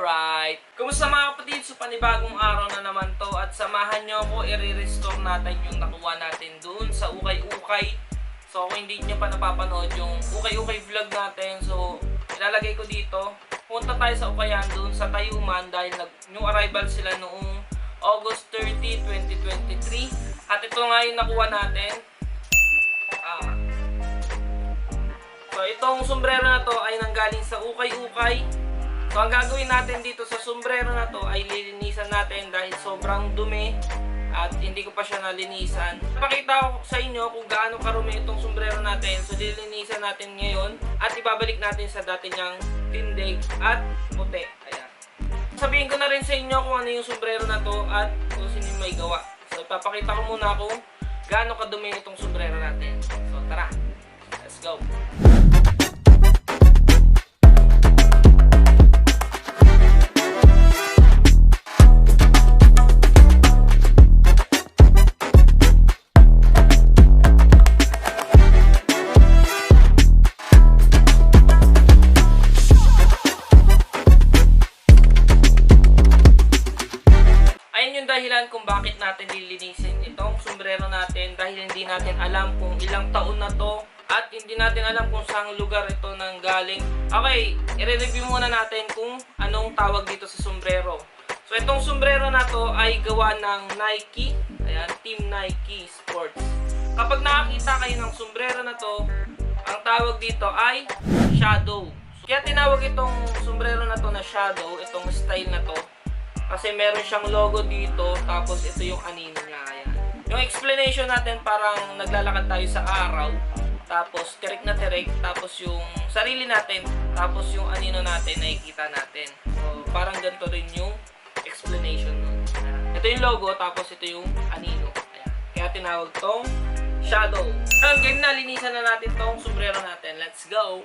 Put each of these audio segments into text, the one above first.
Alright, kumusta mga kapatid? So panibagong araw na naman to at samahan nyo ako, i-restore natin yung nakuha natin doon sa ukay-ukay. So kung hindi nyo pa napapanood yung ukay-ukay vlog natin, so ilalagay ko dito. Punta tayo sa ukayan doon sa Tayuman dahil nag, new arrival sila noong August 30, 2023. At ito nga yung nakuha natin. Ah. So itong sombrero na to ay nanggaling sa ukay-ukay. So ang gagawin natin dito sa sombrero na to ay lilinisan natin dahil sobrang dumi at hindi ko pa siya nalinisan. Pakita ko sa inyo kung gaano karumi itong sombrero natin. So lilinisan natin ngayon at ibabalik natin sa dati niyang tindig at puti. Ayan. Sabihin ko na rin sa inyo kung ano yung sombrero na to at kung sino yung may gawa. So ipapakita ko muna kung gaano kadumi itong sombrero natin. So tara, let's go. Tawag dito sa sombrero. So itong sombrero na to ay gawa ng Nike, ayan, Team Nike Sports. Kapag nakakita kayo ng sombrero na to, ang tawag dito ay shadow. Kaya tinawag itong sombrero na to na shadow, itong style na to, kasi meron siyang logo dito, tapos ito yung anino niya. Ayan. Yung explanation natin parang naglalakad tayo sa araw, tapos tirik na tirik, tapos yung sarili natin, tapos yung anino natin nakikita natin. Parang ganito rin yung explanation nun. Ito yung logo, tapos ito yung anino. Ayan. Kaya tinawag tong shadow. Ngayon, game na, linisan na natin tong sombrero natin. Let's go!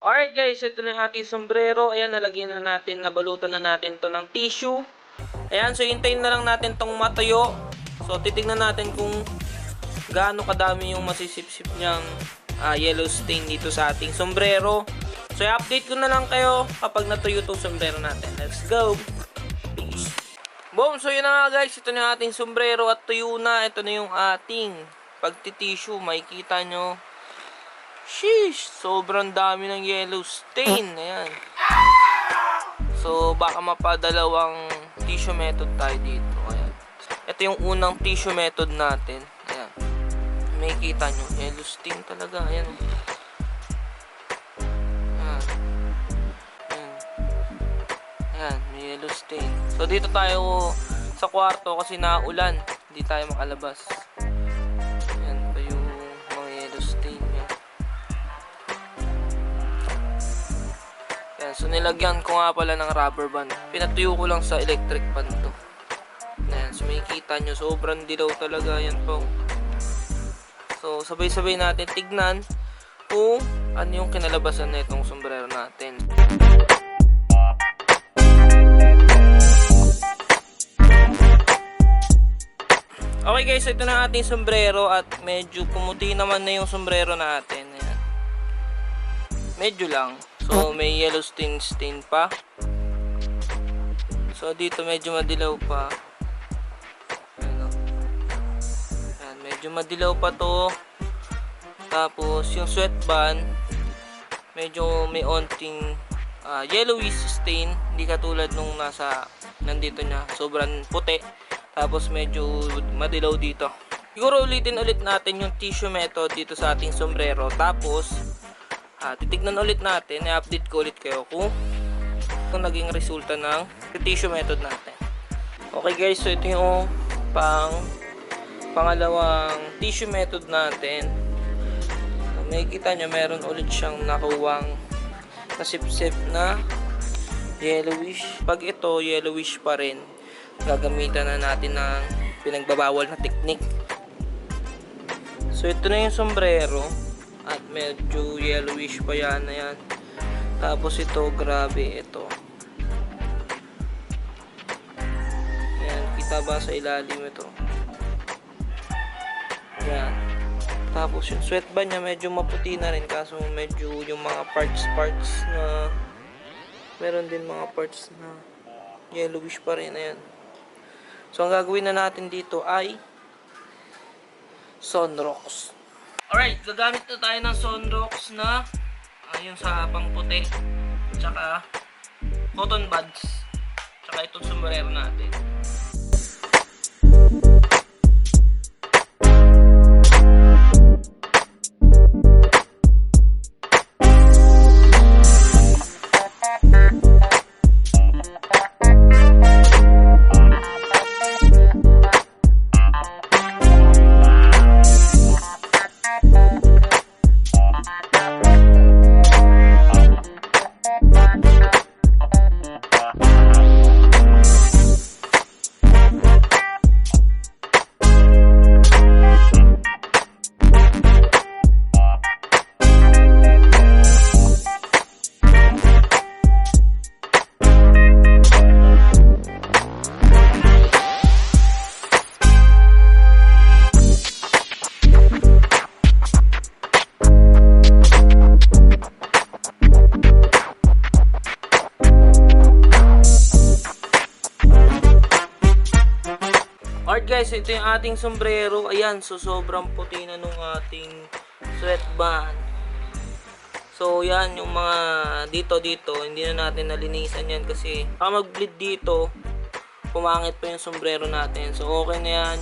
Alright guys, ito na yung ating sombrero. Ayan, nalagyan na natin, nabalutan na natin to ng tissue. Ayan, so hintayin na lang natin tong matuyo. So titignan natin kung gaano kadami yung masisipsip niyang ah, yellow stain dito sa ating sombrero. So i-update ko na lang kayo kapag natuyo tong sombrero natin. Let's go! Boom! So yun na nga guys, ito na yung ating sombrero at tuyo na. Ito na yung ating pagtitissue. Makikita nyo Sheesh! Sobrang dami ng yellow stain. Ayan. So, baka mapadalawang tissue method tayo dito. Ayan. Ito yung unang tissue method natin. Ayan. May kita nyo. Yellow stain talaga. Ayan. Ayan. Ayan. Ayan. May yellow stain. So, dito tayo sa kwarto kasi naulan. Hindi tayo makalabas. So nilagyan ko nga pala ng rubber band. Pinatuyo ko lang sa electric pan to. Yan, so makikita nyo, sobrang dilaw talaga yan po. So, sabay-sabay natin tignan kung ano yung kinalabasan na itong sombrero natin. guys, ito na ating sombrero at medyo pumuti naman na yung sombrero natin. Ayan. Medyo lang. May yellow stain stain pa. So dito medyo madilaw pa. Ayan, oh. Ayan, medyo madilaw pa to. Tapos yung sweatband medyo may onting ah, yellowish stain, hindi katulad nung nasa nandito niya. Sobrang puti. Tapos medyo madilaw dito. Siguro ulitin ulit natin yung tissue method dito sa ating sombrero. Tapos ah, titignan ulit natin, i-update ko ulit kayo kung kung naging resulta ng tissue method natin. Okay guys, so ito yung pang pangalawang tissue method natin. Kung makikita nyo, meron ulit siyang nakuwang nasipsip na yellowish. Pag ito, yellowish pa rin, gagamitan na natin ng pinagbabawal na technique. So ito na yung sombrero at medyo yellowish pa yan na yan. Tapos ito, grabe ito. Yan, kita ba sa ilalim ito? Yan. Tapos yung sweatband niya medyo maputi na rin kaso medyo yung mga parts parts na meron din mga parts na yellowish pa rin ayan. So ang gagawin na natin dito ay sunrocks. Alright, gagamit na tayo ng sunrocks na ayun sa pangputi tsaka cotton buds tsaka itong sombrero natin. Guys, ito yung ating sombrero. Ayan, so sobrang puti na nung ating sweatband. So yan, yung mga dito dito, hindi na natin nalinisan yan kasi baka mag-bleed dito, pumangit pa yung sombrero natin. So okay na yan.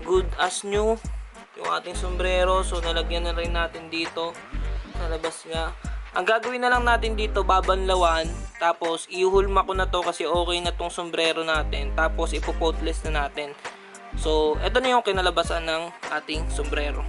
Good as new yung ating sombrero. So nalagyan na rin natin dito sa labas niya. Ang gagawin na lang natin dito, babanlawan. Tapos, ihulma ko na to kasi okay na tong sombrero natin. Tapos, ipopotless na natin. So, ito na yung kinalabasan ng ating sombrero.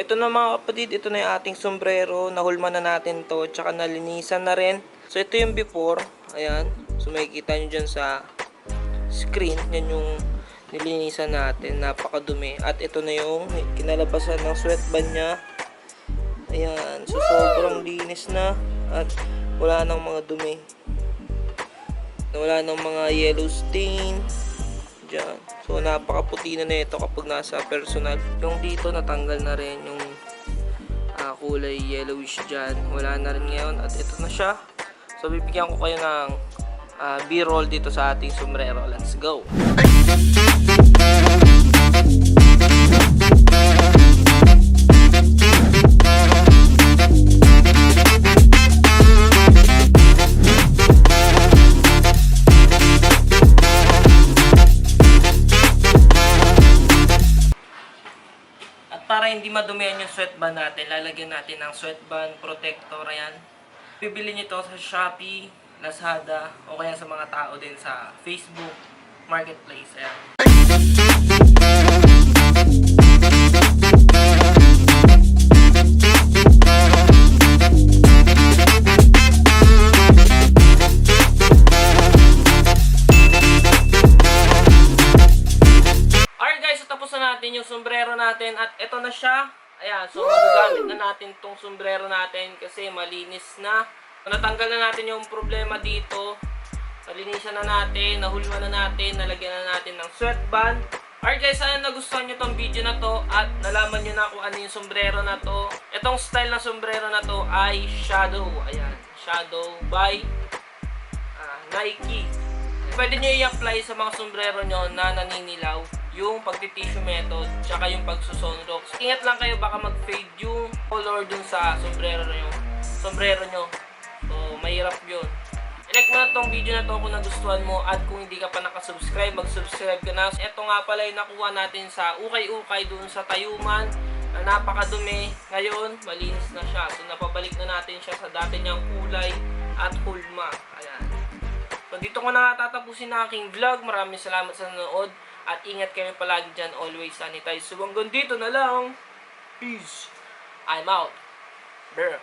Ito na mga kapatid, ito na yung ating sombrero. Nahulma na natin to, tsaka nalinisan na rin. So ito yung before, ayan. So makikita nyo dyan sa screen, yan yung nilinisan natin, napakadumi. At ito na yung kinalabasan ng sweatband niya. Ayan, so sobrang linis na at wala nang mga dumi. Wala nang mga yellow stain. Diyan. So, napakaputi na nito kapag nasa personal. Yung dito, natanggal na rin yung ah, kulay yellowish dyan. Wala na rin ngayon. At ito na siya. So, bibigyan ko kayo ng ah, B-roll dito sa ating sombrero. Let's go! Sweatband natin, lalagyan natin ng sweatband protector. Ayan. Bibili nyo ito sa Shopee, Lazada, o kaya sa mga tao din sa Facebook Marketplace. Ayan. Natin yung sombrero natin at ito na siya. Ayan, so magagamit na natin tong sombrero natin kasi malinis na. Natanggal na natin yung problema dito. Nalinisan na natin, nahulma na natin, nalagyan na natin ng sweatband. Alright guys, sana nagustuhan nyo tong video na to at nalaman nyo na kung ano yung sombrero na to. Itong style ng sombrero na to ay Shadow. Ayan, Shadow by ah, Nike. Pwede nyo i-apply sa mga sombrero nyo na naninilaw yung pagti-tissue method tsaka yung pagsusonrox. Ingat lang kayo baka mag-fade yung color dun sa sombrero nyo. Sombrero nyo. So, mahirap yun. I-like mo na tong video na to kung nagustuhan mo at kung hindi ka pa nakasubscribe, mag-subscribe ka na. Ito nga pala yung nakuha natin sa ukay-ukay dun sa Tayuman na napakadumi. Ngayon, malinis na siya. So, napabalik na natin siya sa dati niyang kulay at hulma. Ayan. So, dito ko na tatapusin na aking vlog. Maraming salamat sa nanood. At ingat kayo palagi dyan. Always sanitize. So, hanggang dito na lang. Peace. I'm out. Brr.